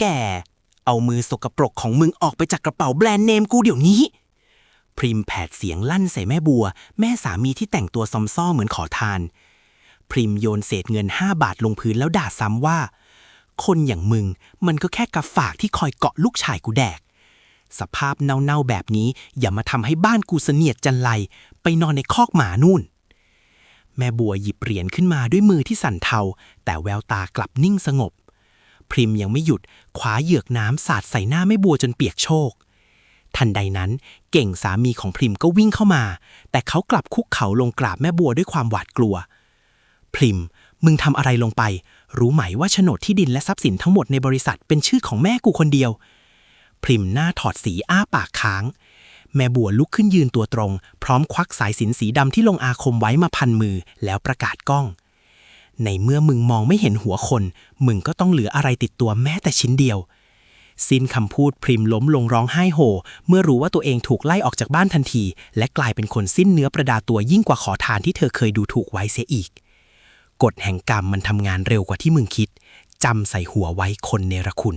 แก่ เอามือสกปรกของมึงออกไปจากกระเป๋าแบรนด์เนมกูเดี๋ยวนี้ พริมแผดเสียงลั่นใส่แม่บัว แม่สามีที่แต่งตัวซอมซ่อเหมือนขอทาน พริมโยนเศษเงินห้าบาทลงพื้นแล้วด่าซ้ำว่า คนอย่างมึงมันก็แค่กระฝากที่คอยเกาะลูกชายกูแดก สภาพเน่าๆแบบนี้อย่ามาทำให้บ้านกูเสนียดจันไรไปนอนในคอกหมานู่นแม่บัวหยิบเหรียญขึ้นมาด้วยมือที่สั่นเทา แต่แววตากลับนิ่งสงบ พริมยังไม่หยุดคว้าเหยือกน้ำสาดใส่หน้าแม่บัวจนเปียกโชก ทันใดนั้นเก่งสามีของพริมก็วิ่งเข้ามา แต่เขากลับคุกเข่าลงกราบแม่บัวด้วยความหวาดกลัว พริมมึงทำอะไรลงไป รู้ไหมว่าโฉนดที่ดินและทรัพย์สินทั้งหมดในบริษัทเป็นชื่อของแม่กูคนเดียว พริมหน้าถอดสีอ้าปากค้าง แม่บัวลุกขึ้นยืนตัวตรง พร้อมควักสายสินสีดำที่ลงอาคมไว้มาพันมือแล้วประกาศก้อง ในเมื่อมึงมองไม่เห็นหัวคน มึงก็ต้องเหลืออะไรติดตัวแม้แต่ชิ้นเดียว สิ้นคำพูดพริมล้มลงร้องไห้โฮเมื่อรู้ว่าตัวเองถูกไล่ออกจากบ้านทันที และกลายเป็นคนสิ้นเนื้อประดาตัวยิ่งกว่าขอทานที่เธอเคยดูถูกไว้เสียอีก กฎแห่งกรรมมันทำงานเร็วกว่าที่มึงคิดจำใส่หัวไว้คนเนรคุณ